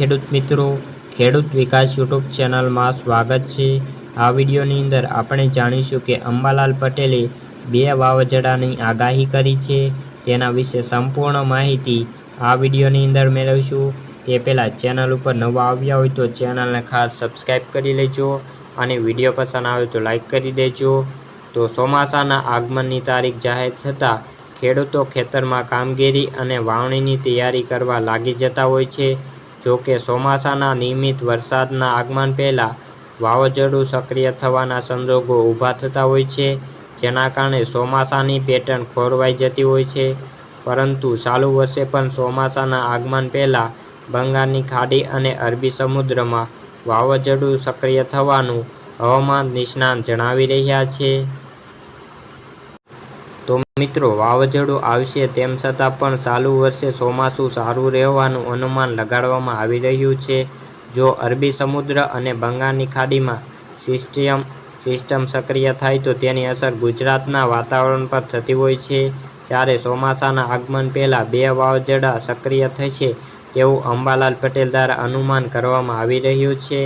ખેડૂત મિત્રો, ખેડૂત વિકાસ યુટ્યુબ ચેનલમાં સ્વાગત છે. આ વિડીયોની અંદર આપણે જાણીશું કે અંબાલાલ પટેલે બે વાવાઝોડાની આગાહી કરી છે. તેના વિશે સંપૂર્ણ માહિતી આ વિડીયોની અંદર મેળવીશું. તે પહેલાં ચેનલ ઉપર નવા આવ્યા હોય તો ચેનલને ખાસ સબસ્ક્રાઈબ કરી લેજો અને વીડિયો પસંદ આવે તો લાઈક કરી દેજો. તો ચોમાસાના આગમનની તારીખ જાહેર થતાં ખેડૂતો ખેતરમાં કામગીરી અને વાવણીની તૈયારી કરવા લાગી જતા હોય છે. જો કે ચોમાસાના નિયમિત વરસાદના આગમન પહેલાં વાવાઝોડું સક્રિય થવાના સંજોગો ઊભા થતા હોય છે, જેના કારણે ચોમાસાની પેટર્ન ખોરવાઈ જતી હોય છે. પરંતુ ચાલુ વર્ષે પણ ચોમાસાના આગમન પહેલાં બંગાળની ખાડી અને અરબી સમુદ્રમાં વાવાઝોડું સક્રિય થવાનું હવામાન નિષ્ણાંત જણાવી રહ્યા છે. તો મિત્રો, વાવાઝોડું આવશે તેમ છતાં પણ ચાલુ વર્ષે ચોમાસું સારું રહેવાનું અનુમાન લગાડવામાં આવી રહ્યું છે. જો અરબી સમુદ્ર અને બંગાળની ખાડીમાં સિસ્ટમ સિસ્ટમ સક્રિય થાય તો તેની અસર ગુજરાતના વાતાવરણ પર થતી હોય છે. ત્યારે ચોમાસાના આગમન પહેલાં બે વાવાઝોડા સક્રિય થશે તેવું અંબાલાલ પટેલ દ્વારા અનુમાન કરવામાં આવી રહ્યું છે.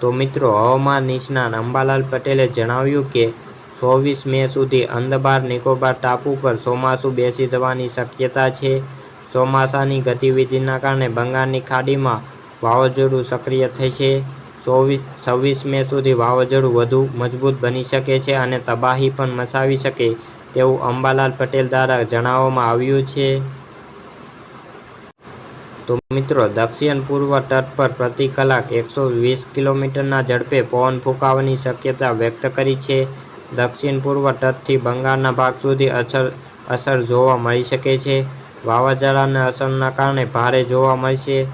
તો મિત્રો, હવામાન નિષ્ણાત અંબાલાલ પટેલે જણાવ્યું કે ચોવીસ મે સુધી અંદબાર નિકોબાર ટાપુ પર ચોમાસું બેસી જવાની શક્યતા છે. ચોમાસાની ગતિવિધિના કારણે બંગાળની ખાડીમાં વાવાઝોડું સક્રિય થશે. ચોવીસ, છવ્વીસ મે સુધી વાવાઝોડું વધુ મજબૂત બની શકે છે અને તબાહી પણ મચાવી શકે તેવું અંબાલાલ પટેલ દ્વારા જણાવવામાં આવ્યું છે. તો મિત્રો, દક્ષિણ પૂર્વ તટ પર પ્રતિ કલાક એકસો વીસ કિલોમીટરના ઝડપે પવન ફૂંકાવાની શક્યતા વ્યક્ત કરી છે. દક્ષિણ પૂર્વ તટથી બંગાળના ભાગ સુધી અસર અસર જોવા મળી શકે છે. વાવાઝોડાના અસરના કારણે ભારે જોવા મળશે.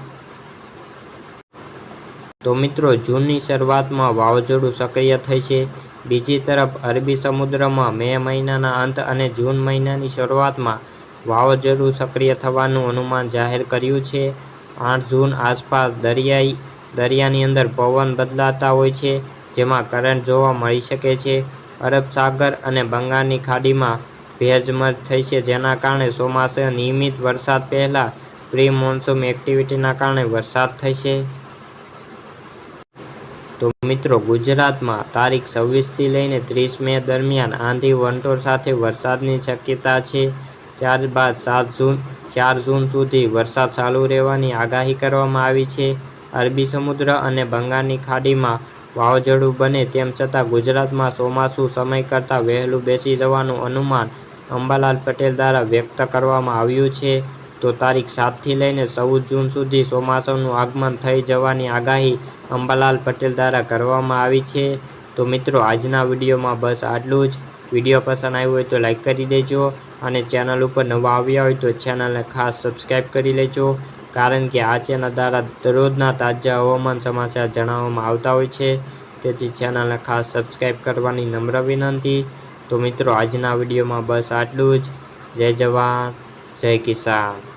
તો મિત્રો, જૂનની શરૂઆતમાં વાવાઝોડું સક્રિય થઈ છે. બીજી તરફ, અરબી સમુદ્રમાં મે મહિનાના અંત અને જૂન મહિનાની શરૂઆતમાં વાવાઝોડું સક્રિય થવાનું અનુમાન જાહેર કર્યું છે. આઠ જૂન આસપાસ દરિયાઈ દરિયાની અંદર પવન બદલાતા હોય છે, જેમાં કરંટ જોવા મળી શકે છે. અરબ સાગર અને બંગાળની ખાડીમાં ભેજમર થઈ છે. જેના કારણે ચોમાસે નિયમિત વરસાદ પહેલાં પ્રી મોન્સૂન એક્ટિવિટીના કારણે વરસાદ થશે તો મિત્રો, ગુજરાતમાં તારીખ છવ્વીસથી લઈને ત્રીસ મે દરમિયાન આંધી વંટોળ સાથે વરસાદની શક્યતા છે. ત્યારબાદ સાત જૂન, ચાર જૂન સુધી વરસાદ ચાલુ રહેવાની આગાહી કરવામાં આવી છે. અરબી સમુદ્ર અને બંગાળની ખાડીમાં વાવાઝોડું બને તેમ છતાં ગુજરાતમાં ચોમાસું સમય કરતાં વહેલું બેસી જવાનું અનુમાન અંબાલાલ પટેલ દ્વારા વ્યક્ત કરવામાં આવ્યું છે. તો તારીખ સાતથી લઈને ચૌદ જૂન સુધી ચોમાસાનું આગમન થઈ જવાની આગાહી અંબાલાલ પટેલ દ્વારા કરવામાં આવી છે. તો મિત્રો, આજના વિડીયોમાં બસ આટલું જ. વીડિયો પસંદ આવ્યો હોય તો લાઇક કરી દેજો અને ચેનલ ઉપર નવા આવ્યા હોય તો ચેનલને ખાસ સબસ્ક્રાઈબ કરી લેજો. કારણ કે આ ચેનલ દ્વારા દરરોજના તાજા હવામાન સમાચાર જણાવવામાં આવતા હોય છે. તેથી ચેનલને ખાસ સબસ્ક્રાઈબ કરવાની નમ્ર વિનંતી. તો મિત્રો, આજના વિડીયોમાં બસ આટલું જ. જય જવાન, જય કિસાન.